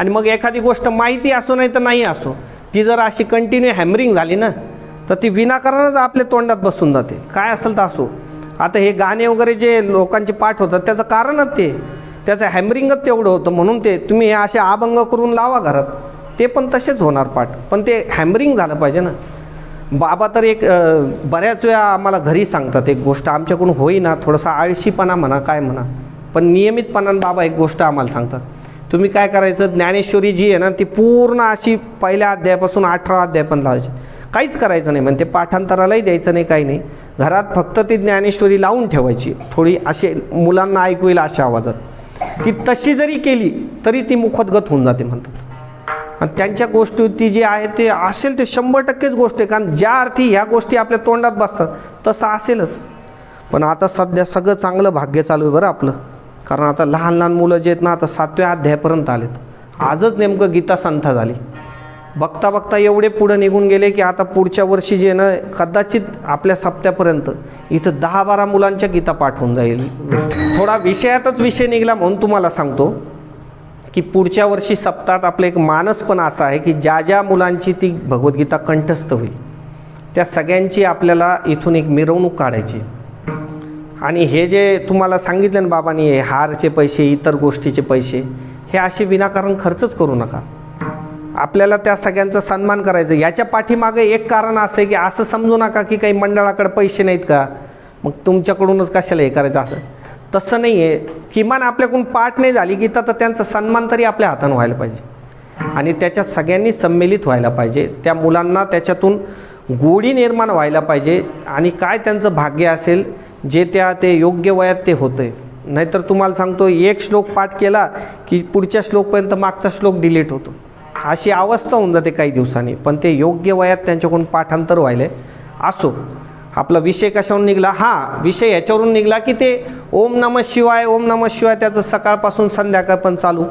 आणि मग एखादी गोष्ट माहिती असो नाही तर नाही असो ती जर अशी कंटिन्यू हॅमरिंग झाली ना तर ती विनाकारणच आपल्या तोंडात बसून जाते. काय असेल तर असो. आता हे गाणे वगैरे जे लोकांचे पाठ होतात त्याचं कारणच ते. त्याचं हॅमरिंगच तेवढं होतं म्हणून ते तुम्ही हे असे अभंग करून लावा घरात. ते पण तसेच होणार पाठ. पण ते हॅमरिंग झालं पाहिजे ना. बाबा तर एक बऱ्याच वेळा आम्हाला घरी सांगतात एक गोष्ट आमच्याकडून होईना थोडासा आळशीपणा म्हणा काय म्हणा. पण नियमितपणानं बाबा एक गोष्ट आम्हाला सांगतात. तुम्ही काय करायचं? ज्ञानेश्वरी जी आहे ना ती पूर्ण अशी पहिल्या अध्यायापासून अठरा अध्याय पण लावायची. काहीच करायचं नाही. म्हणजे पाठांतरालाही द्यायचं नाही काही नाही. घरात फक्त ती ज्ञानेश्वरी लावून ठेवायची. थोडी असे मुलांना ऐकू येईल अशा आवाजात. ती तशी जरी केली तरी ती मुखोद्गत होऊन जाते म्हणतात. आणि त्यांच्या गोष्टी ती जी आहे ते असेल ते शंभर टक्केच गोष्ट आहे. कारण ज्या अर्थी ह्या गोष्टी आपल्या तोंडात बसतात तसं असेलच. पण आता सध्या सगळं चांगलं भाग्य चालू आहे बरं आपलं. कारण आता लहान लहान मुलं जे आहेत ना आता सातव्या अध्यायापर्यंत आलेत. आजच नेमकं गीता संथा झाली. बघता बघता एवढे पुढं निघून गेले की आता पुढच्या वर्षी जे ना कदाचित आपल्या सप्त्यापर्यंत इथं दहा बारा मुलांच्या गीता पाठवून जाईल. थोडा विषयातच विषय निघाला म्हणून तुम्हाला सांगतो की पुढच्या वर्षी सप्ताहात आपलं एक मानस पण असा आहे की ज्या ज्या मुलांची ती भगवद्गीता कंठस्थ होईल त्या सगळ्यांची आपल्याला इथून एक मिरवणूक काढायची आणि हे जे तुम्हाला सांगितलं ना बाबांनी हे हारचे पैसे इतर गोष्टीचे पैसे हे असे विनाकारण खर्चच करू नका. आपल्याला त्या सगळ्यांचा सन्मान करायचं. याच्या पाठीमागे एक कारण असं आहे की असं समजू नका की काही मंडळाकडे पैसे नाहीत का? मग तुमच्याकडूनच कशाला हे करायचं असं? तसं नाही आहे किमान आपल्याकडून पाठ नाही झाली की तर त्यांचा सन्मान तरी आपल्या हातानं व्हायला पाहिजे. आणि त्याच्यात सगळ्यांनी संमेलित व्हायला पाहिजे. त्या मुलांना त्याच्यातून गोडी निर्माण व्हायला पाहिजे. आणि काय त्यांचं भाग्य असेल जे त्या ते योग्य वयात ते होतं आहे नाहीतर तुम्हाला सांगतो एक श्लोक पाठ केला की पुढच्या श्लोकपर्यंत मागचा श्लोक डिलीट होतो. अशी अवस्था होऊन जाते काही दिवसांनी पण ते योग्य वयात त्यांच्याकडून पाठांतर व्हायला असो आपला विषय कशावरून निघला? हा विषय याच्यावरून निघला की ते ओम नम शिवाय ओम नम शिवाय त्याचं सकाळपासून संध्याकाळ पण चालू.